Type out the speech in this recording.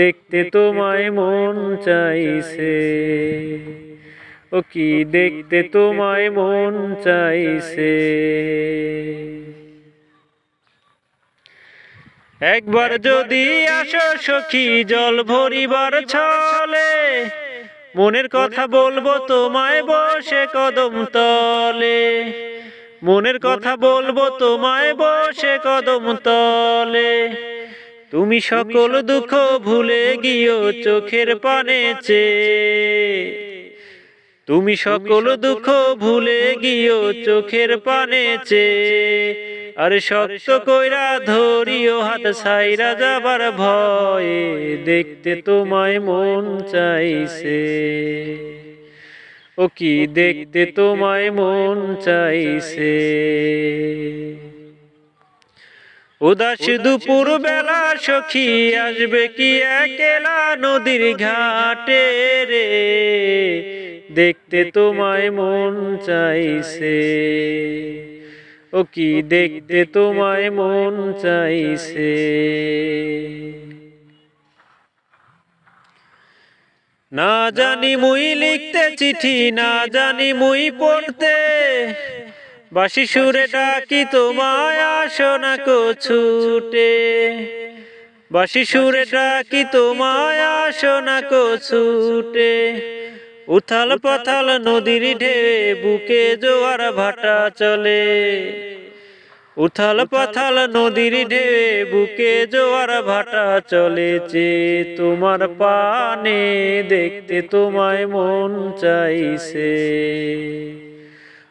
দেখতে তোমায় মন চাইছে। ও কি দেখতে তোমায় মন চাইছে। একবার যদি আসো সখী জল ভরিবার ছলে। মনের কথা বলব তোমায় বসে কদম তলে। মনের কথা বলব তোমায় বসে কদম তলে। তুমি সকল দুঃখ ভুলে গিয়েও চোখের পানে তুমি সকল দুঃখ ভুলে গিয়েও চোখের পানে আরে শক্ত কইরা ধরিও, হাত সাইরা যাবার ভয়ে দেখতে তোমায় মন চাইছে। ও কি দেখতে তোমায় মন চাইছে? উদাস দুপুর বেলা সখী আসবে কি একেলা নদীর ঘাটে রে? দেখতে তোমায় মন চাইছে। ও কি দেখতে তোমায় মন চাইছে? না জানি মুই লিখতে চিঠি, না জানি মুই পড়তে। বাসি সুরে ডাকি তোমায় আসো না কো ছুটে। বাসি সুরে ডাকি তোমায় আসো না কো ছুটে। উথাল পাথাল নদীর ঢেউ বুকে জোয়ার ভাটা চলে। উথাল পাথাল নদীর ঢেউ বুকে জোয়ার ভাটা চলেছে তোমার পানে দেখতে তোমায় মন চাইছে।